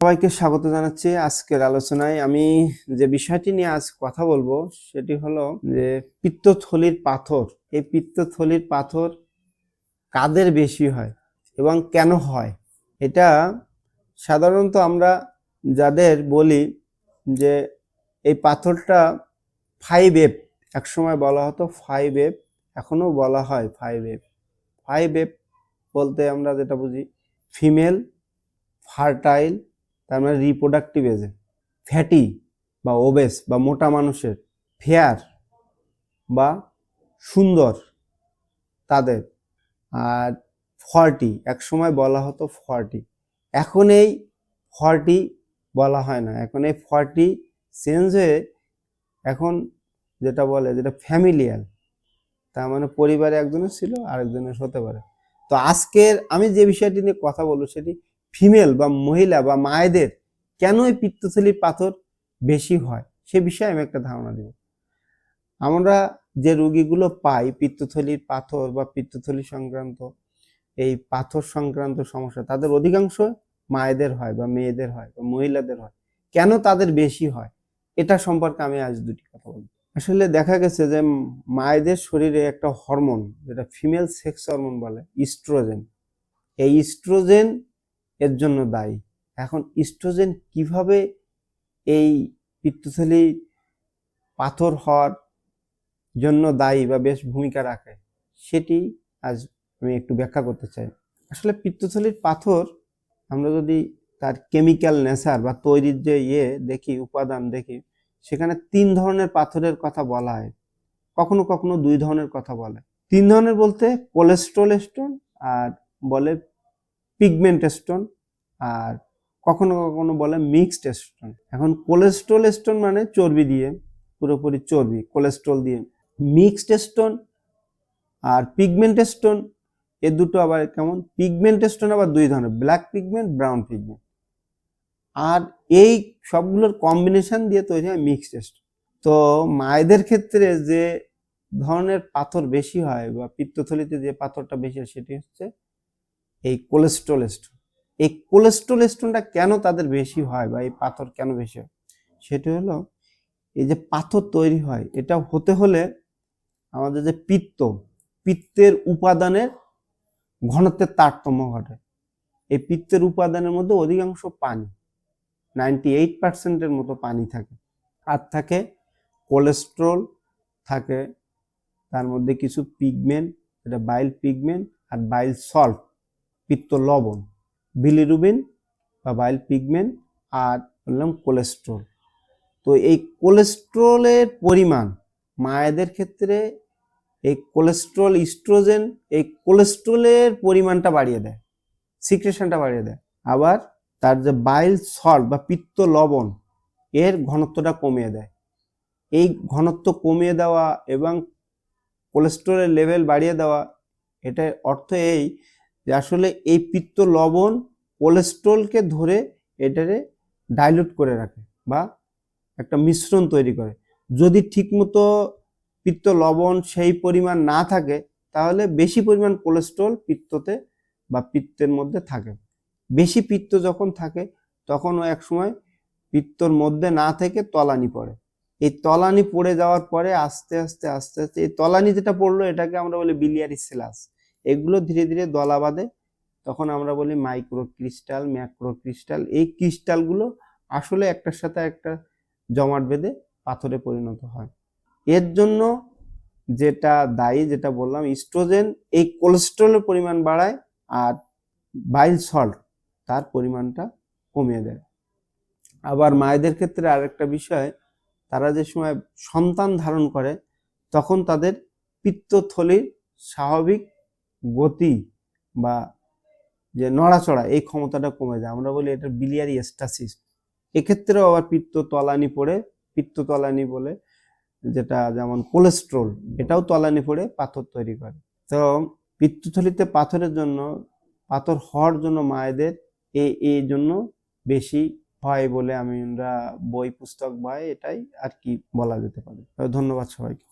সবাইকে স্বাগত জানাচ্ছি আজকের আলোচনায়। আমি যে বিষয়টি নিয়ে আজ কথা বলব, সেটি হলো যে পিত্তথলির পাথর। এই পিত্তথলির পাথর কাদের বেশি হয় এবং কেন হয়? এটা সাধারণত আমরা যাদের বলি যে এই পাথরটা ফাইভ এফ একসময় বলা হতো ফাইভ এফ এখনও বলা হয় ফাইভ এফ ফাইভ এফ বলতে আমরা যেটা বুঝি ফিমেল ফার্টাইল তার মানে রিপ্রোডাক্টিভ এজে ফ্যাটি বা ওবেস বা মোটা মানুষের ফেয়ার বা সুন্দর তাদের। আর ফর্টি এক সময় বলা হতো ফর্টি এখন এই ফর্টি বলা হয় না। এখন এই ফর্টি চেঞ্জ হয়ে এখন যেটা বলে যেটা ফ্যামিলিয়াল তার মানে পরিবারে একজনের ছিল, আরেকজনের হতে পারে। তো আজকের আমি যে বিষয়টি নিয়ে কথা বলব সেটি ফিমেল বা মহিলা বা মায়েদের কেন এই পিত্তথলির পাথর বেশি হয়? সে বিষয়ে আমি একটা ধারণা দেব। আমরা যে রোগীগুলো পাই পিত্তথলির পাথর বা পিত্তথলি সংক্রান্ত এই পাথর সংক্রান্ত সমস্যা, তাদের অধিকাংশ মায়েদের হয় বা মেয়েদের হয় বা মহিলাদের হয়। কেন তাদের বেশি হয়? এটা সম্পর্কে আমি আজ দুটি কথা বলব। আসলে দেখা গেছে যে মায়েদের শরীরে একটা হরমোন, যেটা ফিমেল সেক্স হরমোন বলে, ইস্ট্রোজেন। এই ইস্ট্রোজেন এর জন্য দায়ী। এখন ইস্ট্রোজেন কীভাবে এই পিত্তথলি পাথর হওয়ার জন্য দায়ী বা বেশ ভূমিকা রাখে, সেটি আজ আমি একটু ব্যাখ্যা করতে চাই। আসলে পিত্তথলির পাথর, আমরা যদি তার কেমিক্যাল নেচার বা তৈরির যে ইয়ে দেখি, উপাদান দেখি, সেখানে তিন ধরনের পাথরের কথা বলা হয়। কখনো কখনো দুই ধরনের কথা বলে। তিন ধরনের বলতে কোলেস্ট্রল স্টোন আর বলে পিগমেন্ট স্টোন আর কখনো কখনো বলে মিক্সড স্টোন এখন কোলেস্ট্রল স্টোন মানে চর্বি দিয়ে, পুরোপুরি চর্বি কোলেস্ট্রল দিয়ে। মিক্সড স্টোন আর পিগমেন্ট স্টোন এ দুটো আবার কেমন? পিগমেন্ট স্টোন আবার দুই ধরনের ব্ল্যাক পিগমেন্ট ব্রাউন পিগমেন্ট আর এই সবগুলোর কম্বিনেশন দিয়ে তৈরি হয় মিক্সড স্টোন তো মায়েদের ক্ষেত্রে যে ধরনের পাথর বেশি হয় বা পিত্তথলিতে যে পাথরটা বেশি হয় সেটি হচ্ছে এই কোলেস্ট্রল স্টোন এই কোলেস্ট্রল স্টোনটা কেন তাদের বেশি হয় বা এই পাথর কেন বেশি হয়? সেটি হলো এই যে পাথর তৈরি হয়, এটা হতে হলে আমাদের যে পিত্ত, পিত্তের উপাদানের ঘনত্বের তারতম্য ঘটে। এই পিত্তের উপাদানের মধ্যে অধিকাংশ পানি নাইনটি এইট পার্সেন্টের মতো পানি থাকে। আর থাকে কোলেস্ট্রল, থাকে তার মধ্যে কিছু পিগমেন্ট এটা বাইল পিগমেন্ট আর বাইল সল্ট পিত্ত লবণ বিলিরুবিন বা বাইল পিগমেন্ট আর বললাম কোলেস্ট্রল তো এই কোলেস্ট্রলের পরিমাণ মায়েদের ক্ষেত্রে এই কোলেস্ট্রল ইস্ট্রোজেন এই কোলেস্ট্রলের পরিমাণটা বাড়িয়ে দেয় সিক্রেশনটা বাড়িয়ে দেয়। আবার তার যে বাইল সল্ট বা পিত্ত লবণ এর ঘনত্বটা কমিয়ে দেয়। এই ঘনত্ব কমিয়ে দেওয়া এবং কোলেস্ট্রলের লেভেল বাড়িয়ে দেওয়া, এটার অর্থ এই যে আসলে এই পিত্ত লবণ কোলেস্ট্রলকে ধরে এটারে ডাইলুট করে রাখে বা একটা মিশ্রণ তৈরি করে। যদি ঠিকমতো পিত্ত লবণ সেই পরিমাণ না থাকে, তাহলে বেশি পরিমাণ কোলেস্ট্রল পিত্ততে বা পিত্তের মধ্যে থাকে। বেশি পিত্ত যখন থাকে তখন ও এক সময় পিত্তর মধ্যে না থেকে তলানি পড়ে। এই তলানি পড়ে যাওয়ার পরে আস্তে আস্তে আস্তে আস্তে এই তলানি যেটা পড়ল, এটাকে আমরা বলি বিলিয়ারি সিলাস এগুলো ধীরে ধীরে দলা বাঁধে। তখন আমরা বলি মাইক্রো ক্রিস্টাল ম্যাক্রো ক্রিস্টাল এই ক্রিস্টালগুলো আসলে একটার সাথে একটা জমাট বেঁধে পাথরে পরিণত হয়। এর জন্য যেটা দায়ী, যেটা বললাম ইস্ট্রোজেন এই কোলেস্ট্রলের পরিমাণ বাড়ায় আর বাইল সল্ট তার পরিমাণটা কমিয়ে দেয়। আবার মায়েদের ক্ষেত্রে আরেকটা বিষয়, তারা যে সময় সন্তান ধারণ করে, তখন তাদের পিত্তথলির স্বাভাবিক গতি বা যে নড়াচড়া, এই ক্ষমতাটা কমে যায়। আমরা বলি এটা বিলিয়ারি স্টাসিস এক্ষেত্রেও আবার পিত্ত তলানি পড়ে পিত্ত তলানি বলে যেটা যেমন কোলেস্ট্রল এটাও তলানি পড়ে, পাথর তৈরি করে। তো পিত্তথলিতে পাথরের জন্য, পাথর হওয়ার জন্য মায়েদের এই এই জন্য বেশি হয় বলে আমি আমরা বই, পুস্তক বা এটাই আর কি বলা যেতে পারে। ধন্যবাদ সবাইকে।